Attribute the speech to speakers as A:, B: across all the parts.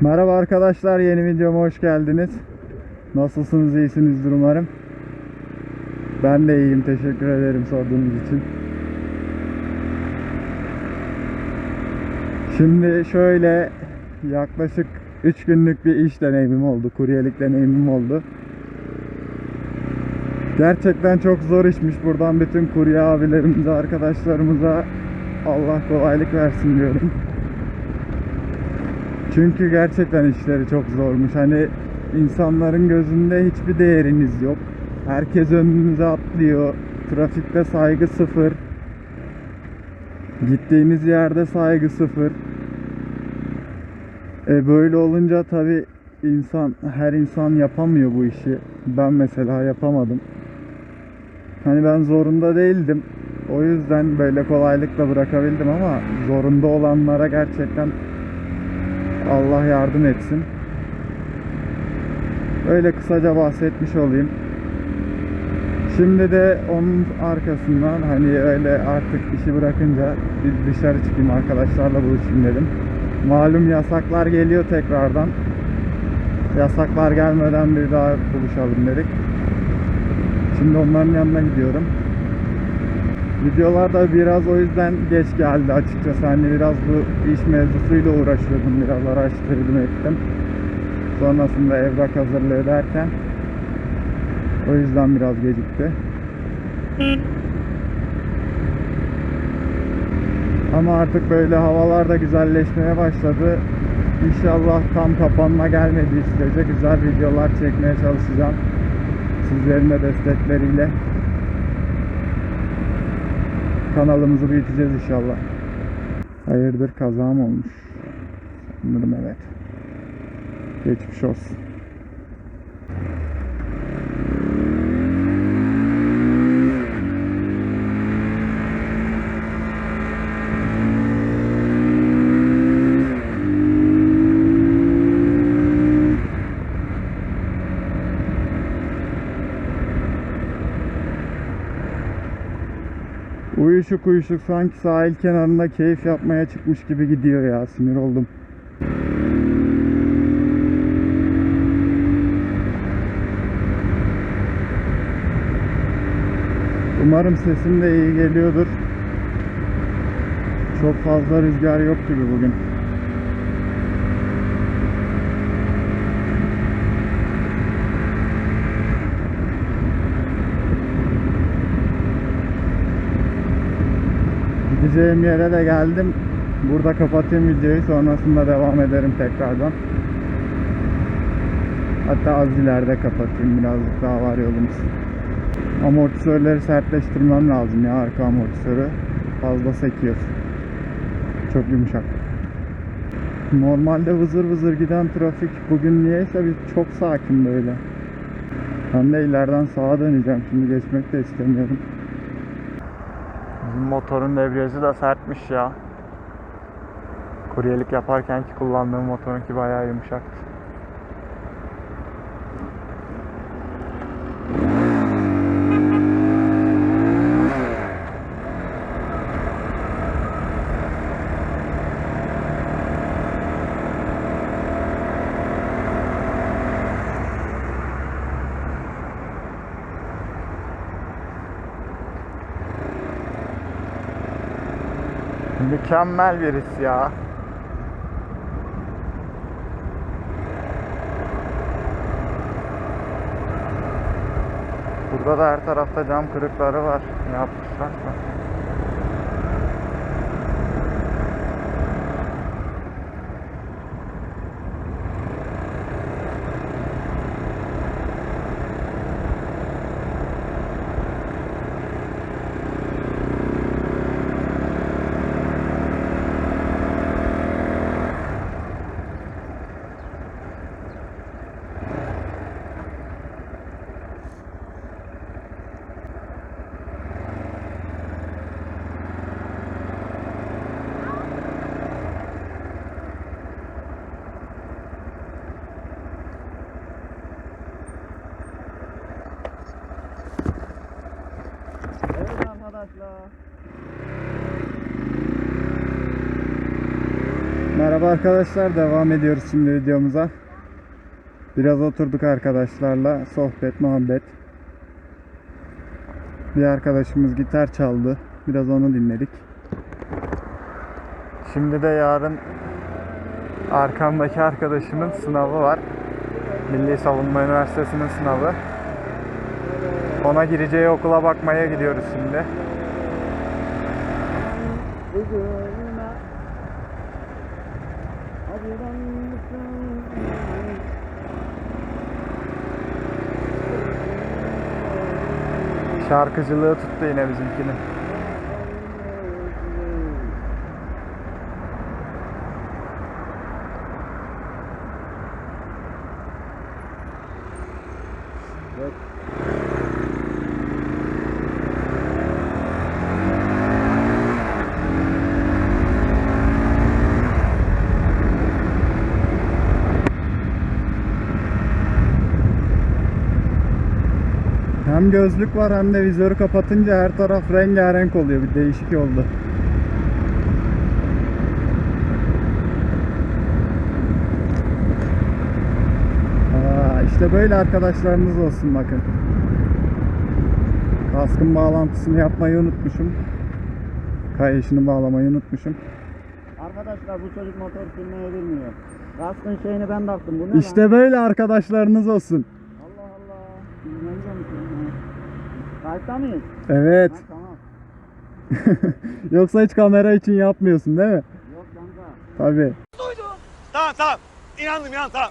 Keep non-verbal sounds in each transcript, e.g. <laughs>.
A: Merhaba arkadaşlar yeni videoma hoş geldiniz. Nasılsınız iyisinizdir umarım. Ben de iyiyim teşekkür ederim sorduğunuz için. Şimdi şöyle yaklaşık 3 günlük bir iş deneyimim oldu. Kuryelik deneyimim oldu. Gerçekten çok zor işmiş. Buradan bütün kurye abilerimize, arkadaşlarımıza Allah kolaylık versin diyorum. Çünkü gerçekten işleri çok zormuş. Hani insanların gözünde hiçbir değeriniz yok. Herkes önünüze atlıyor. Trafikte saygı sıfır. Gittiğiniz yerde saygı sıfır. E böyle olunca tabi insan her insan yapamıyor bu işi. Ben mesela yapamadım. Hani ben zorunda değildim. O yüzden böyle kolaylıkla bırakabildim ama zorunda olanlara gerçekten Allah yardım etsin. Öyle kısaca bahsetmiş olayım. Şimdi de onun arkasından hani öyle artık işi bırakınca bir dışarı çıkayım arkadaşlarla buluşayım dedim. Malum yasaklar geliyor tekrardan. Yasaklar gelmeden bir daha buluşalım dedik. Şimdi onların yanına gidiyorum. Videolar da biraz o yüzden geç geldi açıkçası. Hani biraz bu iş mevzusuyla uğraşıyordum. Biraz araştırdım ettim. Sonrasında evrak hazırlığı derken o yüzden biraz gecikti. Ama artık böyle havalar da güzelleşmeye başladı. İnşallah tam kapanma gelmediği sürece güzel videolar çekmeye çalışacağım. Sizlerin de destekleriyle kanalımızı büyüteceğiz inşallah. Hayırdır kaza mı olmuş? Sanırım evet. Geçmiş olsun. Uyuşuk uyuşuk sanki sahil kenarında keyif yapmaya çıkmış gibi gidiyor ya sinir oldum. Umarım sesim de iyi geliyordur. Çok fazla rüzgar yok gibi bugün. Gideceğim yere de geldim. Burada kapatayım videoyu sonrasında devam ederim tekrardan. Hatta az ileride kapatayım birazcık daha var yolumuz. Amortisörleri sertleştirmem lazım ya arka amortisörü. Fazla sekiyor. Çok yumuşak. Normalde vızır vızır giden trafik bugün niyeyse bir çok sakin böyle. Ben de ileriden sağa döneceğim. Şimdi geçmek de istemiyorum. Motorun debriyajı da sertmiş ya. Kuryelik yaparken ki kullandığım motorunki bayağı yumuşaktı. Mükemmel bir his ya. Burada da her tarafta cam kırıkları var. Ne yapmışlarsa. arkadaşlar. Merhaba arkadaşlar, devam ediyoruz şimdi videomuza. Biraz oturduk arkadaşlarla, sohbet, muhabbet. Bir arkadaşımız gitar çaldı, biraz onu dinledik. Şimdi de yarın arkamdaki arkadaşımın sınavı var. Milli Savunma Üniversitesi'nin sınavı. Ona gireceği okula bakmaya gidiyoruz şimdi. Şarkıcılığı tuttu yine bizimkinin. Hem gözlük var hem de vizörü kapatınca her taraf rengarenk oluyor. Bir değişik oldu. Aa, işte böyle arkadaşlarınız olsun bakın. Kaskın bağlantısını yapmayı unutmuşum. Kayışını bağlamayı unutmuşum.
B: Arkadaşlar bu çocuk motor sürmeyi bilmiyor. Kaskın şeyini ben taktım. Bu ne
A: İşte
B: lan?
A: böyle arkadaşlarınız olsun.
B: Allah Allah. Bilmiyor musun? Kayıtta mıyız?
A: Evet.
B: Ha, tamam. <laughs>
A: Yoksa hiç kamera için yapmıyorsun değil mi?
B: Yok kanka.
A: Tabii.
C: Tamam tamam. İnandım inandım tamam.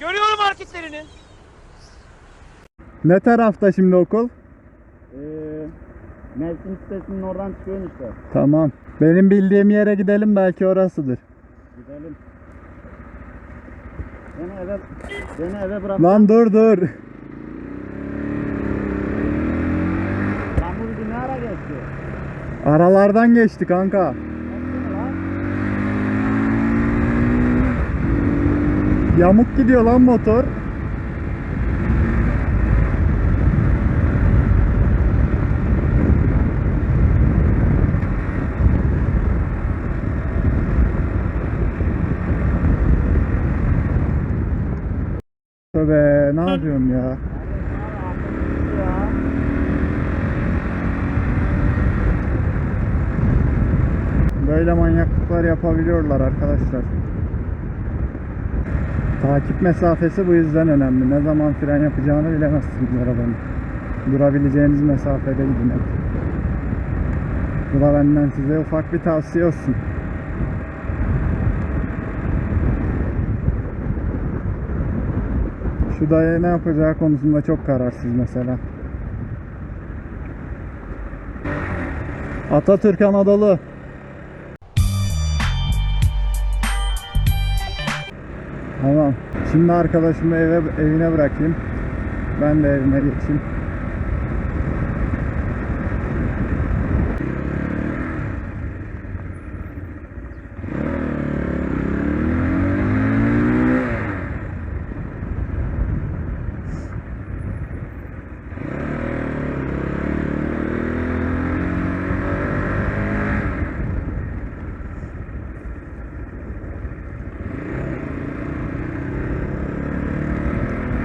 C: Görüyorum hareketlerini.
A: Ne tarafta şimdi okul?
B: Ee, Mersin sitesinin oradan çıkıyorsun işte.
A: Tamam. Benim bildiğim yere gidelim belki orasıdır.
B: Gidelim. Beni eve, beni eve bırak.
A: Lan dur dur.
B: Lan bu bizi ne ara geçti?
A: Aralardan geçti kanka. Yamuk gidiyor lan motor. Tövbe ne yapıyorum ya?
B: Kardeş, var, aklım gitti ya.
A: Böyle manyaklıklar yapabiliyorlar arkadaşlar. Takip mesafesi bu yüzden önemli. Ne zaman fren yapacağını bilemezsiniz arabanın. Durabileceğiniz mesafede gidin hep. Bu da benden size ufak bir tavsiye olsun. Şu dayı ne yapacağı konusunda çok kararsız mesela. Atatürk Anadolu. Tamam. Şimdi arkadaşımı eve evine bırakayım. Ben de evime geçeyim.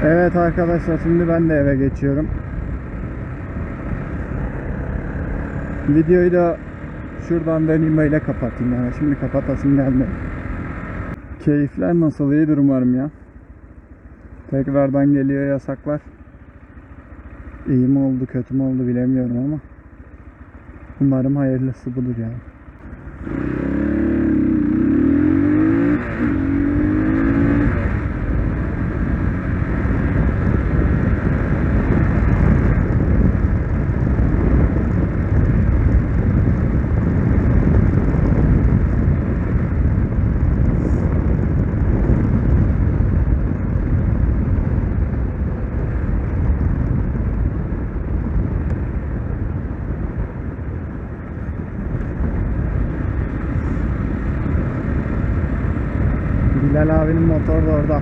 A: Evet arkadaşlar şimdi ben de eve geçiyorum. Videoyu da şuradan döneyim böyle kapatayım yani şimdi kapatasım gelmedi. Keyifler nasıl iyidir umarım ya. Tekrardan geliyor yasaklar. İyi mi oldu kötü mü oldu bilemiyorum ama umarım hayırlısı budur yani. Bilal abinin motoru da orada.